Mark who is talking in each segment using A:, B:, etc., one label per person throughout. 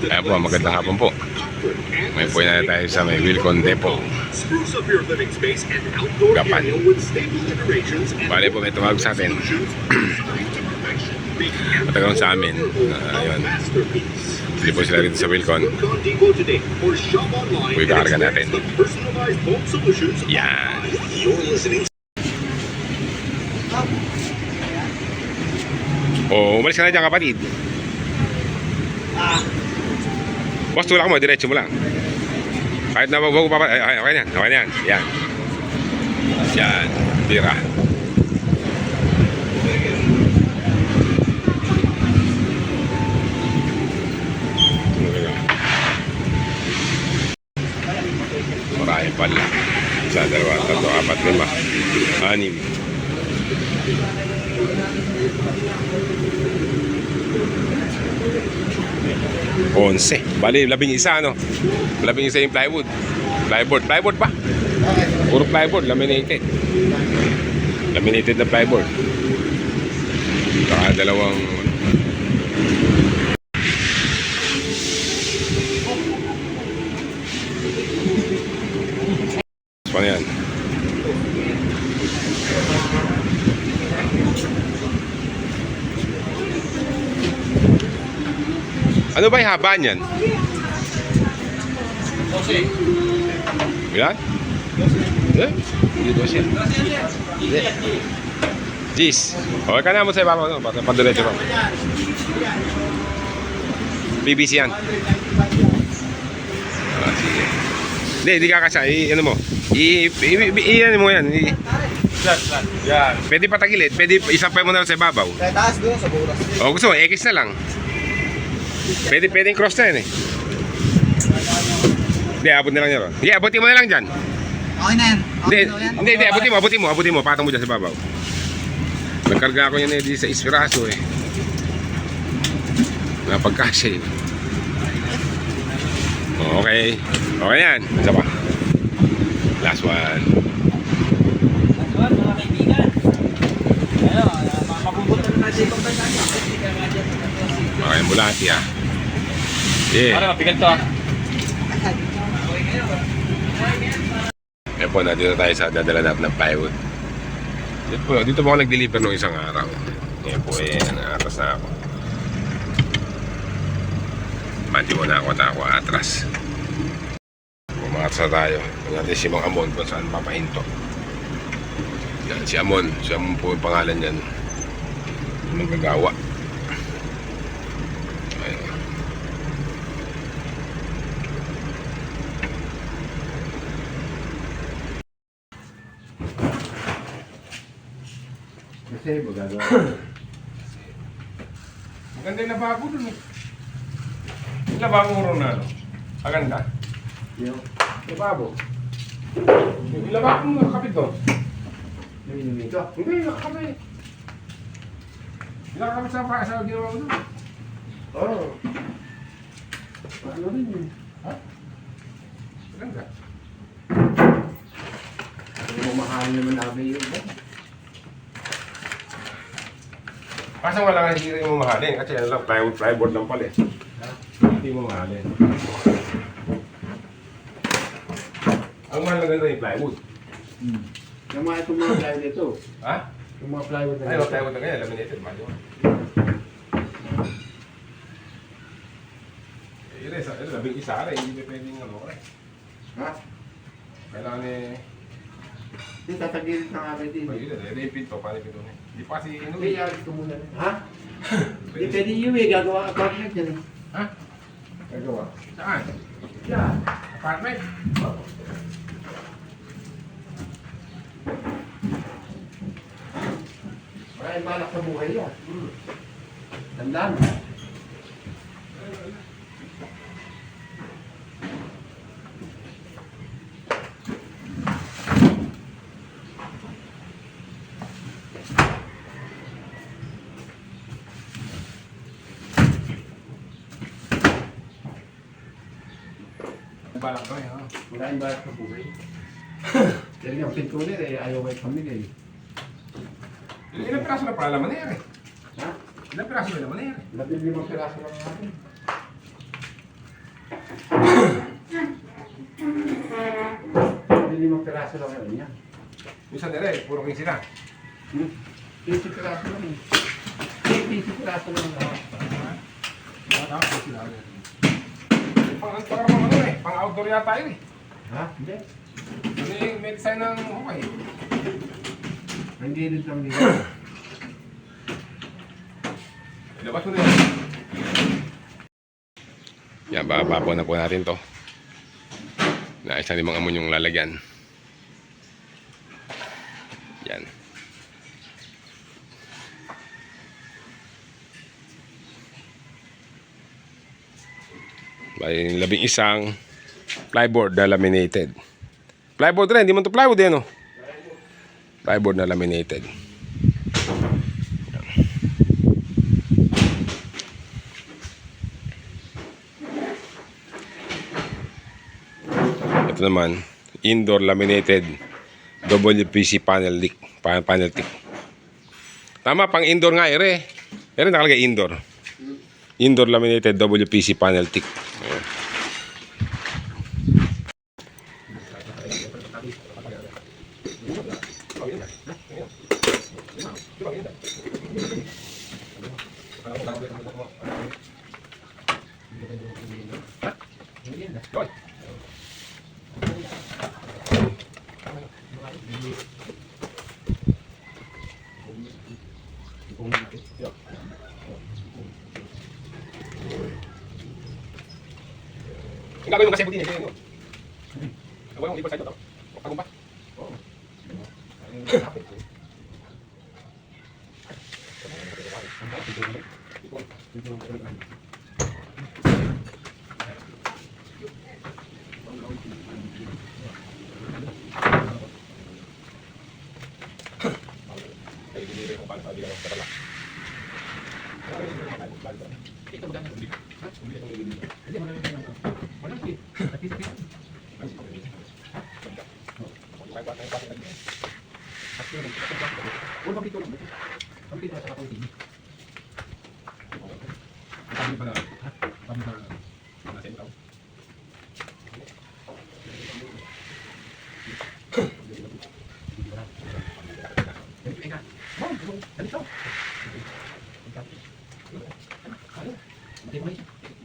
A: Ayan po, magandang hapon po. May po na tayo sa may Wilcon Depot. Gapan. Bale po may tumawag sa atin. Matagal sa amin. Ah, ayun. Hindi po sila rito sa Wilcon. Uy, kakarga natin. Yan.
B: You're listening
A: O, umalis ka na dyan kapatid. Boss, tulak mo, diretso mo lang. Kahit na wag mo papa... Ay, ay, okay na yan, okay yan. Yan. Yan, tira. Marami pala. Isa, dalawa, tatlo, apat, lima, anim. Onse. Bali, labing isa, ano? Labing isa yung plywood. Plyboard. Plyboard pa. Puro plyboard, laminated. Laminated na plyboard. Saka dalawang... Paano yan? Ano ba yung haba niyan? Ilan? Eh? Hindi dos yan. Hindi. Gis. Okay ka na mo sa ibabaw. No? Para padiretso ko. BBC yan. Ah, sige. Hindi, hindi ka kasya. I, ano mo? I, i, i, i, ano mo yan? I,
C: Yan.
A: pwede patagilid. Pwede isampay mo na lang sa ibabaw.
C: Kaya taas doon sa buras.
A: O gusto mo, X na lang. Pwede, pwedeng cross na yan eh. Hindi, abot na lang yan. Hindi, abutin mo na lang dyan.
C: Okay na yan.
A: Hindi,
C: Okay na yan.
A: hindi, hindi, abutin mo, abutin mo, abutin mo, patong mo dyan sa babaw. Nagkarga ako yan eh, di sa ispiraso eh. Napagkasya eh. Okay. Okay yan. Isa pa. Last one.
C: Last one, mga kaibigan. Ayun, mapupunta na natin itong tansya.
A: Okay, bulati ah. Yeah.
C: Para mapigat to ah.
A: Eh po, nandito tayo sa dadala natin ng plywood. Dito po, dito po ako nag-deliver nung isang araw. Ngayon po eh, naatas na ako. Mandi mo na ako na ako atras. Na tayo. Tingnan natin si Mang Amon kung saan papahinto. Yan, si Amon. Si Amon po yung pangalan niyan. Magagawa. Ayun.
D: Kasi magagawa.
A: Maganda yung lababo dun eh. Yung lababo mo na ano? Maganda.
D: Yung
A: Lababo. Yung lababo mo nakakapit doon.
D: naminumi ko.
A: Hindi, nakakapit. Nakakapit sa pa sa ginawa mo doon.
D: Oo. Ano rin yun?
A: Maganda.
D: Mamahal naman namin yun. eh.
A: Kaso wala nga hindi mo mahalin kasi ano lang, plywood, plyboard lang pala eh. Hindi mo mahalin. Ang mahal na ganito yung plywood.
D: Hmm. Yung mga itong mga plywood ito.
A: Ha?
D: Yung mga plywood na
A: Ay,
D: ito.
A: yung plywood na ganyan, laminated, mahal yun. Eh, yun eh, labing isa rin, hindi pa pwedeng ano eh.
D: Ha?
A: Kailangan eh,
D: Hindi, tatagilid nga rin din.
A: Pag yun, eh, yung pinto, paano yung pinto na. Hindi pa kasi eh.
D: alis ko muna. Ha? Hindi, pwede yun eh. Gagawa apartment yan.
A: Ha?
D: Gagawa.
A: Saan?
D: Yan.
A: Apartment?
D: Maraming balak sa buhay yan. Tandaan.
A: Balak ko eh, ha?
D: Maraming balak sa buhay. Yan yung pintunin eh. Ayaw may pamilya eh.
A: Ilang piraso na pala laman na yan eh.
D: Ha?
A: Ilang piraso na naman na yan?
D: Labing limang piraso lang natin. Labing limang piraso lang yun yan.
A: Minsan nila eh, puro 15 na.
D: Hmm? 50 piraso lang eh. 50 piraso lang lahat.
A: Pang, pang, pang ano eh, pang outdoor yata yun eh.
D: Ha? Hindi.
A: Yung may design ng hukay?
D: Hindi rin lang dito.
A: Ilabas mo na yan. Bababa na po natin to. Naayos na limang amon yung lalagyan. Yan. May labing isang plyboard na laminated. Plyboard rin, hindi man to plywood eh, no? Plyboard na laminated. Ito naman, indoor laminated WPC panel pa- panel tick. Tama, pang indoor nga ere. Ere nakalagay indoor. Indoor laminated WPC panel tick. Ayan. Ang gagawin mo kasi buti niya, yun. Ang walang iba sa ito,
C: Ganito. Ganito. Ganito. Ganito. Ganito.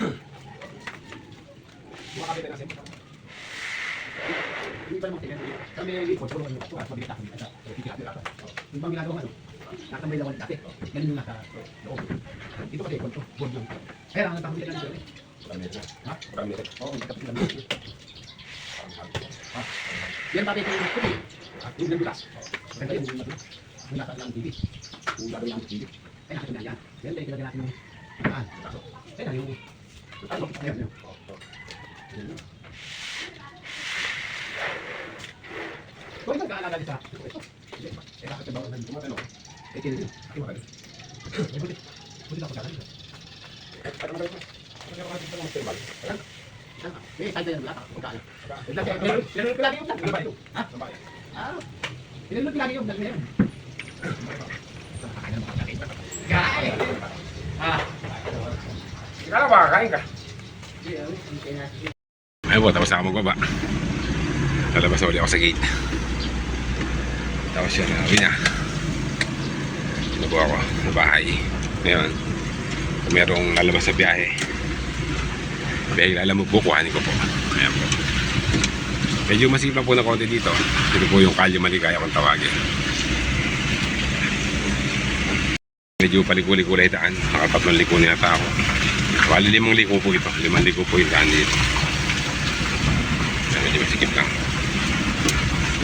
C: Itu kan itu itu. Saya yang punya bakit ba ang tumatalo? Eh kini, ay wala. Eh buti, buti ako sa kanila. Eh, tayo yan lahat ako kaalala. Pero pero lagi yung lagi ba ito? Ha? Ah. Pero lagi yung lagi yan. Kaya. Ah.
A: Ikaw ba, kain ka? Ay po, tapos ako magbaba. Lalabas na uli ako sa gate. Tapos yun, nabi na. Nabuo ako sa bahay. Ngayon, kung merong lalabas sa biyahe, biyahe alam mo po, kuhanin ko po. Ayan po. Medyo masipag po na konti dito. Ito po yung kalye maligaya kung tawagin. Medyo palikuli-kulay daan. Nakatatlong liko na yata ako. Bali limang liko po ito. Limang liko po yung daan dito. Medyo masikip lang.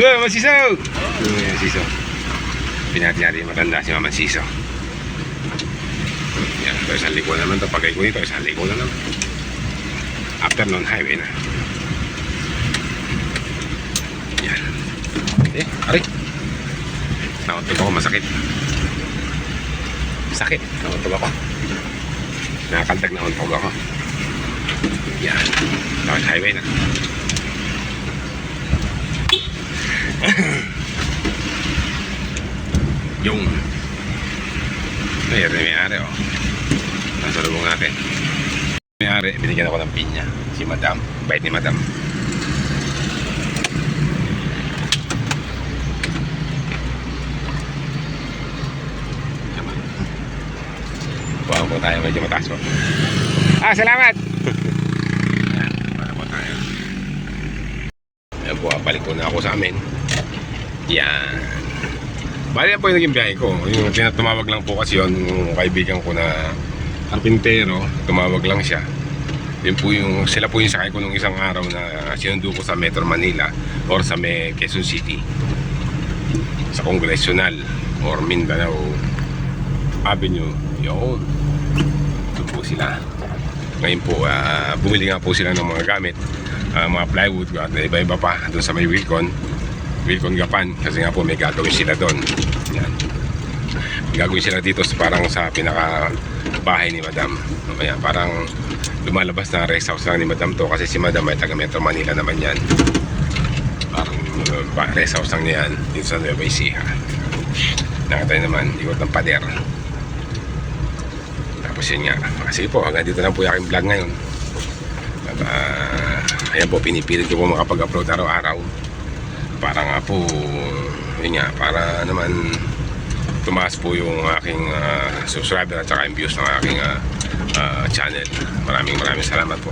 A: Wow, masisaw! Yung masisaw. Pinati natin yung matanda si Mama Siso. Yan, ito isang liko naman ito. Pagay ko dito, isang liko na naman. After noon, highway na. Yan. Eh, aray. Nauntog ako, masakit. Sakit, nauntog ako. Nakakaltag na untog ako. Yan. Tapos highway na. Yung. Ayan na may ari oh. Nasa lubong natin. May ari, binigyan ako ng pinya. Si Madam. Bait ni Madam. Buwan po tayo, medyo mataas po. Ah, salamat! Yan, para po tayo. Ayan po, ah, balik po na ako sa amin. Yan. Bali yan po yung naging biyahe ko. Yung tinatumawag lang po kasi yun, yung kaibigan ko na karpintero, tumawag lang siya. Yun po yung, sila po yung sakay ko nung isang araw na sinundo ko sa Metro Manila or sa may Quezon City. Sa Congressional or Mindanao Avenue. Yun. Sila. Ngayon po, ah, bumili nga po sila ng mga gamit, ah, mga plywood at iba-iba pa doon sa may Wilcon. Wilcon Gapan kasi nga po may gagawin sila doon. Yan. Gagawin sila dito parang sa pinaka bahay ni Madam. Kaya parang lumalabas na rest house lang ni Madam to kasi si Madam ay taga Metro Manila naman yan. Parang uh, rest house lang niya yan dito sa Nueva Ecija. Nakatay naman, ikot ng pader. Tapos yun nga. Kasi po, hanggang dito lang po yung aking vlog ngayon. Ah, ayan po, pinipilit ko po makapag-upload araw-araw. Para nga po, yun nga, para naman tumaas po yung aking ah, subscriber at saka views ng aking ah, ah, channel. Maraming maraming salamat po.